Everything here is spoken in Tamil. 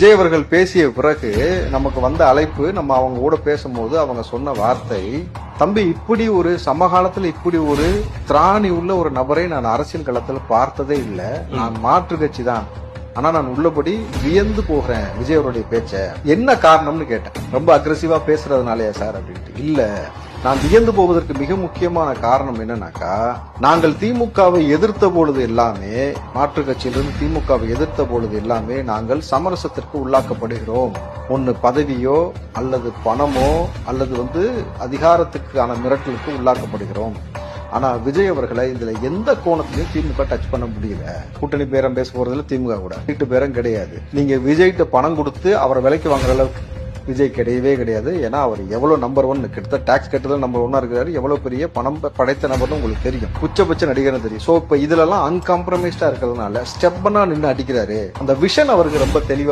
விஜய் அவர்கள் பேசிய பிறகு நமக்கு வந்த அழைப்பு நம்ம அவங்க கூட பேசும்போது அவங்க சொன்ன வார்த்தை தம்பி இப்படி ஒரு சமகாலத்தில் இப்படி ஒரு திராணி உள்ள ஒரு நபரை நான் அரசியல் களத்தில் பார்த்ததே இல்லை. நான் மாற்று கட்சி தான். ஆனா நான் உள்ளபடி வியந்து போகிறேன் விஜய் அவருடைய பேச்ச. என்ன காரணம்னு கேட்டேன். ரொம்ப அக்ரெசிவா பேசுறதுனாலயா சார்? அப்படின்ட்டு. இல்ல. நான் வியந்து போவதற்கு மிக முக்கியமான காரணம் என்னன்னாக்கா நாங்கள் திமுகவை எதிர்த்த பொழுது எல்லாமே மாற்று கட்சியிலிருந்து திமுகவை எதிர்த்த பொழுது எல்லாமே நாங்கள் சமரசத்திற்கு உள்ளாக்கப்படுகிறோம். ஒன்னு பதவியோ அல்லது பணமோ அல்லது வந்து அதிகாரத்துக்கான மிரட்டலுக்கு உள்ளாக்கப்படுகிறோம். ஆனா விஜய் அவர்களை இதுல எந்த கோணத்திலயும் திமுக டச் பண்ண முடியல. கூட்டணி பேரம் பேச போறதுல திமுக கூட. வீட்டு பேரம் கிடையாது. நீங்க விஜய்கிட்ட பணம் கொடுத்து அவரை விலைக்கு வாங்குற அளவுக்கு விஜய் கிடையவே கிடையாது. ஏன்னா அவர் எவ்வளவு நம்பர் ஒன் கிட்டத்தட்ட டாக்ஸ் கட்டுதல் நம்பர் ஒன்னா இருக்கிறாரு. எவ்வளவு பெரிய பணம் படைத்த நபர்னு உங்களுக்கு தெரியும். உச்சபட்ச நடிகர்னு தெரியும். சோ இப்ப இதுல எல்லாம் அன்காம்ப்ரமைஸ்டா இருக்கிறதுனால ஸ்டெப்பனா நின்று அடிக்கிறாரு. அந்த விஷன் அவருக்கு ரொம்ப தெளிவா